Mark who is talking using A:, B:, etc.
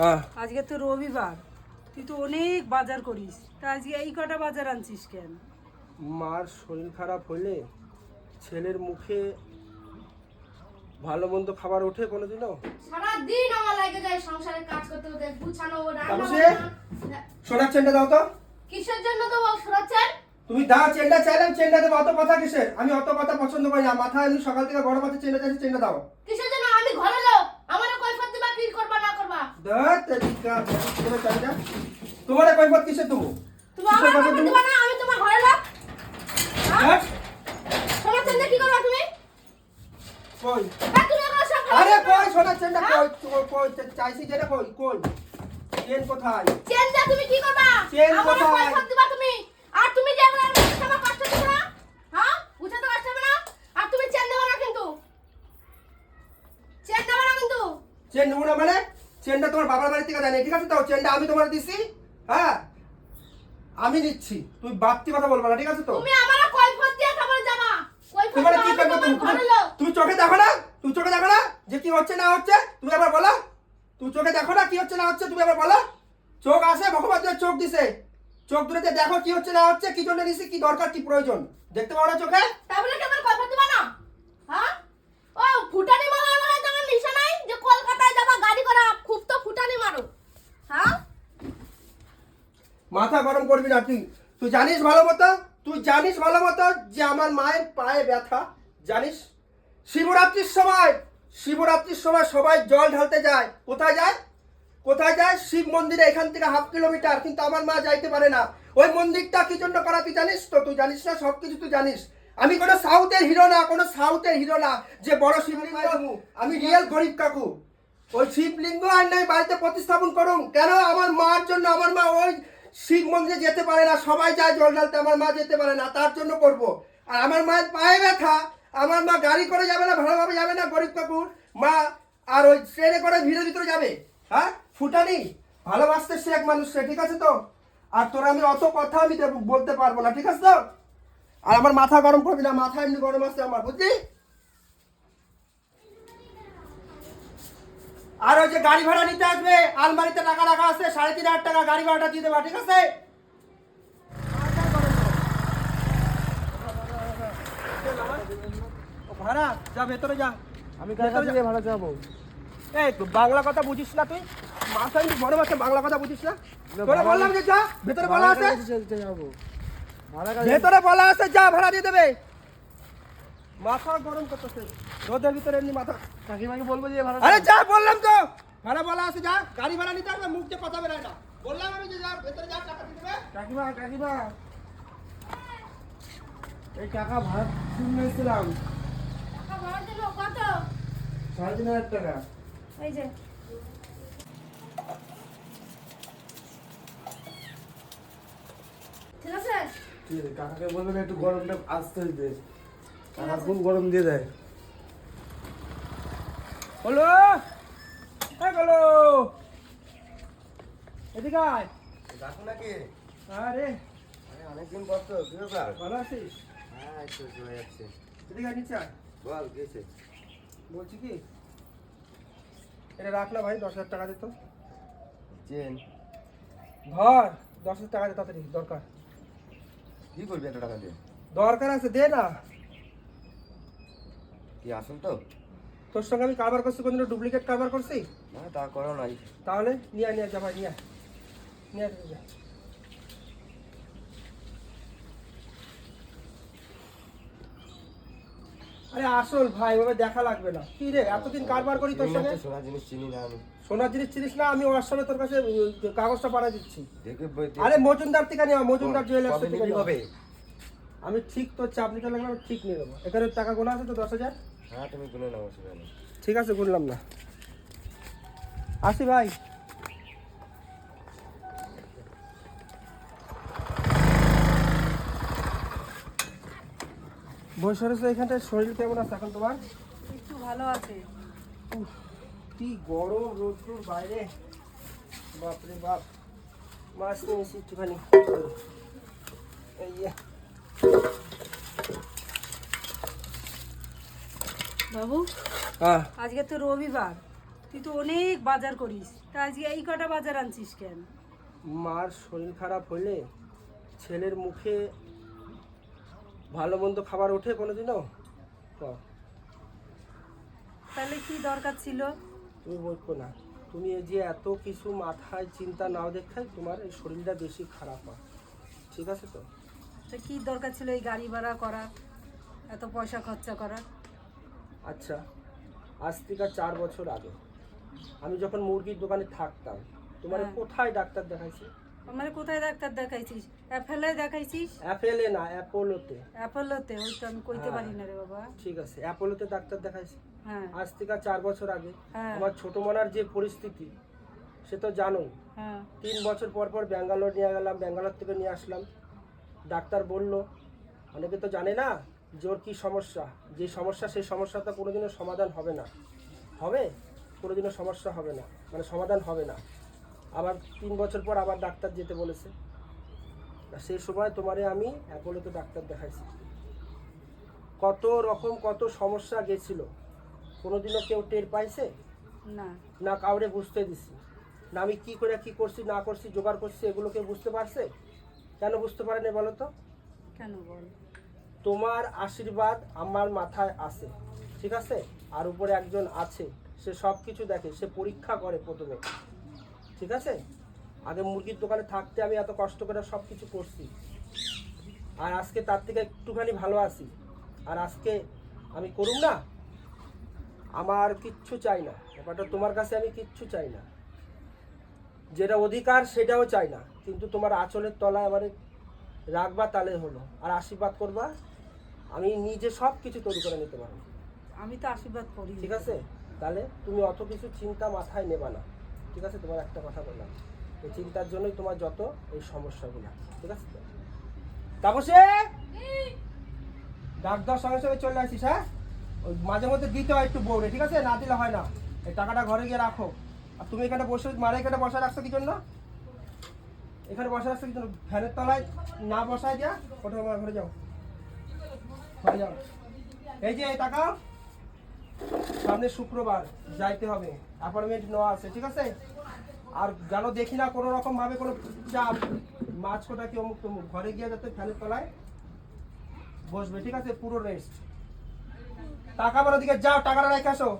A: আজকে তো রবিবার তুই তো অনেক বাজার করিস তা আজকে এই কটা বাজার আনছিস কেন?
B: মার শরীর খারাপ হলে ছেলের মুখে ভালো মন্দ খাবার ওঠে কোনোদিনও?
C: সারাদিন আমার লাগে যায় সংসারে কাজ করতে করতে গুছানো রান্না
B: তাপসী?
C: বান্না।
B: সোনার চেনটা দাও তো।
C: কিসের জন্য তো বল শোনাচ্ছেন
B: তুমি দা চেনটা চাইলাম চেনটা দেবো অত কথা কিসের? আমি অত কথা পছন্দ করি না মাথা এমনি সকাল থেকে গরম আছে চেনটা চাইছি চেনটা দাও।
C: কিসের জন্য? আমি ঘরে লোক আমারও কৈফত দিবা কি করবা না করবা
B: ধর তেরিকা, তোমার কৈফত কিসের তুমি?
C: তুমি আমার কৈফত দিবা না? আমি তোমার ঘরে লোক।
B: হ্যাঁ?
C: শোনাচ্ছেন কি করবা তুমি?
B: কই?
C: আর
B: আরে কই? সোনার চেনটা কই? কই, কই? চাইছি যেটা কই? কই? চেন কোথায়?
C: তুমি কি করবা?
B: চেন কোথায়?
C: কৈফত দিবা তুমি। আর তুমি যে আমার আমার কষ্ট দিবা না? হ্যাঁ? বুঝাতে কষ্ট হবে না? আর তুমি চেন দেবো না কিন্তু। চেন দেবো না কিন্তু।
B: চেন নেব না মানে? চেনটা তোমার বাবার বাড়ি থেকে দেয় ঠিক আছে তো? চেনটা আমি তোমার দিছি হ্যাঁ? আমি নিচ্ছি তুই বাড়তি কথা বলবা না ঠিক আছে তো?
C: তুমি আমারও কৈফত দিয়ে যাবা। কৈফত
B: তোমার কি করব
C: তোমার
B: তুমি তুমি চোখে দেখো না? তুমি চোখে দেখো না যে কি হচ্ছে না হচ্ছে? তুমি আবার বলো। তুমি চোখে দেখো না কি হচ্ছে না হচ্ছে? তুমি আবার বলো। চোখ আসে ভগবান চোখ দিছে। চোখ দূরেতে দেখো কি হচ্ছে না হচ্ছে কি জন্য নিছি কি দরকার কি প্রয়োজন। দেখতে পাও না চোখে?
C: তারপরে কি আমার কৈফত দিবা না? হ্যাঁ? ও ফুটানি মারা বলে তোমার নিশা নাই যে কলকাতায় যাবা গাড়ি করা খুব তো ফুটানি মারো হ্যাঁ
B: মাথা গরম করবি না তুই। তুই জানিস ভালো মতো? তুই জানিস ভালো মতো যে আমার মায়ের পায়ে ব্যথা? জানিস? শিবরাত্রির সময় শিবরাত্রির সময় সবাই জল ঢালতে যায়। কোথায় যায়? কোথায় যায়? শিব মন্দিরে এখান থেকে হাফ কিলোমিটার কিন্তু আমার মা যাইতে পারে না। ওই মন্দিরটা কি জন্য করা তুই জানিস তো? তুই জানিস না? সব কিছু তুই জানিস। আমি কোনো সাউথের হিরো না কোনো সাউথের হিরো না যে বড় শিবলিঙ্গ আমি রিয়েল গরিব কাকু। ওই শিবলিঙ্গ আর নাই বাড়িতে প্রতিস্থাপন করুন। কেন? আমার মার জন্য আমার মা ওই শিব মন্দিরে যেতে পারে না, সবাই যায়, জল ঢালতে, আমার মা যেতে পারে না, তার জন্য করব। আর আমার মায়ের পায়ে ব্যথা, আমার মা গাড়ি করে যাবে না, ভালোভাবে যাবে না, গরিব কাকুর। মা, আর ওই ট্রেনে করে ভিড়ের ভিতরে যাবে। হ্যাঁ? ফুটানি, ভালোবাসতে সে এক মানুষ সে, ঠিক আছে তো? আর তোর আমি অত কথা আমি বলতে পারব না, ঠিক আছে তো? আর আমার মাথা গরম করবি না মাথা এমনি গরম আছে আমার, বুঝলি? আর ওই যে গাড়ি ভাড়া নিতে আসবে আলমারিতে টাকা রাখা আছে সাড়ে তিন হাজার টাকা গাড়ি ভাড়াটা দিয়ে দেবা ঠিক আছে? ভাড়া যা ভেতরে যা।
D: আমি গিয়ে ভাড়া চাবো?
B: এই বাংলা কথা বুঝিস না তুই? মাথায় বড় মাথা বাংলা কথা বুঝিস না? তোরা বললাম যে যা ভেতরে বলা আছে।
D: যাব?
B: ভেতরে বলা আছে যা ভাড়া দিয়ে দেবে। মাথা গরম করতেছে। রোদের ভিতরে এমনি মাথা
D: কাকিমাকে বলব যে ভাড়া
B: আরে যা বললাম তো। ভাড়া বলা আছে যা। গাড়ি ভাড়া নিতে আসবে মুখ দিয়ে কথা বেরোয় না। বললাম আমি যে যা ভেতরে যা টাকা দিয়ে দেবে।
D: কাকিমা কাকিমা। এই টাকা ভাড়া শুনে এসেছিলাম
C: টাকা ভাড়া দিলো কত?
D: সাড়ে তিন হাজার টাকা।
C: এই যে। ঠিক আছে?
D: ঠিক আছে কাকাকে বলবেন একটু গরমটা আসতে দিতে কাকা খুব গরম দিয়ে দেয়।
B: হলো এই হলো এদিকে আয়।
D: দেখো নাকি?
B: আরে।
D: অনেকদিন কষ্ট কি ব্যাপার?
B: ভালো আছিস?
D: হ্যাঁ একটু চলে যাচ্ছে।
B: এদিকে আয়, নিচে আয়।
D: বল গেছে
B: বলছি কি এটা রাখ না ভাই দশ হাজার টাকা দিত
D: চেন।
B: ধর দশ হাজার টাকা দে তাড়াতাড়ি দরকার।
D: কি করবি এত টাকা দিয়ে?
B: দরকার আছে দে না।
D: কি আসল তো?
B: তোর সঙ্গে আমি কারবার করছি কোনদিন ডুপ্লিকেট কারবার করছি?
D: না তা করো নাই।
B: তাহলে নিয়ে নিয়ে আয়, যা ভাই নিয়ে। নিয়ে যা। আরে আসল ভাই ওভাবে দেখা লাগবে না। কি রে এতদিন কারবার করি তোর সঙ্গে?
D: সোনা জিনিস চিনি না আমি।
B: সোনার জিনিস চিনিস না আমি ওর সঙ্গে তোর কাছে কাগজটা পাঠা দিচ্ছি। আরে মজুমদার থেকে নেওয়া মজুমদার জুয়েলার্স থেকে
D: হবে
B: আমি ঠিক তোর চাপ নিতে লাগলে আমি ঠিক নিয়ে দেবো এখানে টাকা গোনা আছে তো দশ হাজার?
D: হ্যাঁ তুমি গুনে নাও অসুবিধা নেই
B: ঠিক আছে গুনলাম না। আসি ভাই। বসে রয়েছে এখানটায় শরীর কেমন আছে এখন তোমার?
A: একটু ভালো আছে।
B: উফ, কি গরম রোদ্দুর বাইরে। বাপরে বাপ। মাছ নিয়ে এসে একটুখানি। এই
A: বাবু
B: হ্যাঁ।
A: আজকে তো রবিবার তুই তো অনেক বাজার করিস তা আজকে এই কটা বাজার আনছিস কেন?
B: মার শরীর খারাপ হলে ছেলের মুখে ভালো মন্দ খাবার ওঠে কোনোদিনও? ক,
A: তাহলে কি দরকার ছিল?
B: তুমি বলব না। তুমি এই যে এত কিছু মাথায় চিন্তা নাও দেখাই তোমার এই শরীরটা বেশি খারাপ হয়। ঠিক আছে তো?
A: তা কি দরকার ছিল এই গাড়ি ভাড়া করা এত পয়সা খরচা করা?
B: আচ্ছা আজ থেকে চার বছর আগে। আমি যখন মুরগির দোকানে থাকতাম তোমার
A: হ্যাঁ।
B: কোথায় ডাক্তার দেখাইছি?
A: আমার কোথায় ডাক্তার দেখাইছিস? অ্যাপেলে দেখাইছিস?
B: অ্যাপেলে না অ্যাপোলোতে
A: অ্যাপোলোতে ওই তো আমি কইতে
B: হ্যাঁ।
A: পারি না রে বাবা।
B: ঠিক আছে অ্যাপোলোতে ডাক্তার দেখাইছি।
A: হ্যাঁ।
B: আজ থেকে চার বছর আগে।
A: হ্যাঁ।
B: আমার ছোট মনার যে পরিস্থিতি সে তো জানোই।
A: হ্যাঁ।
B: তিন বছর পর পর ব্যাঙ্গালোর নিয়ে গেলাম ব্যাঙ্গালোর থেকে নিয়ে আসলাম। ডাক্তার বলল অনেকে তো জানে না যে ওর কী সমস্যা? যে সমস্যা সেই সমস্যাটা কোনোদিনও সমাধান হবে না। হবে? কোনোদিনও সমস্যা হবে না। মানে সমাধান হবে না। আবার তিন বছর পর আবার ডাক্তার যেতে বলেছে। সেই সময় তোমারে আমি অ্যাপোলোতে ডাক্তার দেখাইছি। কত রকম কত সমস্যা গেছিল। কোনোদিনও কেউ টের পাইছে?
A: না।
B: না কাউরে বুঝতে দিছি। না আমি কি করে কি করছি না করছি জোগাড় করছি এগুলোকে বুঝতে পারছে? কেন বুঝতে পারেনি বলো তো?
A: কেন বল?
B: তোমার আশীর্বাদ আমার মাথায় আছে ঠিক আছে? আর উপরে একজন আছে, সে সব কিছু দেখে, সে পরীক্ষা করে প্রথমে, ঠিক আছে? আগে মুরগির দোকানে থাকতে আমি এত কষ্ট করে সব কিছু করছি। আর আজকে তার থেকে একটুখানি ভালো আছি। আর আজকে আমি করুম না? আমার কিচ্ছু চাই না। ব্যাপারটা তোমার কাছে আমি কিচ্ছু চাই না। যেটা অধিকার, সেটাও চাই না। কিন্তু তোমার আঁচলের তলায় আমার রাখবা তালে হলো। আর আশীর্বাদ করবা? আমি নিজে সব কিছু তৈরি করে নিতে পারব।
A: আমি তো আশীর্বাদ করি।
B: ঠিক আছে? তাহলে তুমি অত কিছু চিন্তা মাথায় নেবা না। ঠিক আছে? তোমার একটা কথা বললাম। এই চিন্তার জন্যই তোমার যত এই সমস্যাগুলো। ঠিক আছে তাপসে! ডাক দেওয়ার সঙ্গে সঙ্গে চলে আসিস হ্যাঁ? ওই মাঝে মধ্যে দিতে হয় একটু বউরে ঠিক আছে? না দিলে হয় না। এই টাকাটা ঘরে গিয়ে রাখো। আর তুমি এখানে বসে মারা এখানে বসা রাখছো কি জন্য? এখানে বসা রাখছো কি জন্য? ফ্যানের তলায় না বসায় দিয়া ওটা আমার ঘরে যাও। যাও এই যে টাকা সামনে শুক্রবার, যাইতে হবে। অ্যাপয়েন্টমেন্ট নেওয়া আছে, ঠিক আছে? আর যেন দেখি না কোনো রকমভাবে কোনো চাপ, মাছ কোটা কি অমুক তমুক, ঘরে গিয়ে যাতে ফ্যানের তলায় বসবে, ঠিক আছে? পুরো রেস্ট টাকা আমার দিকে যাও, টাকাটা রেখে আসো।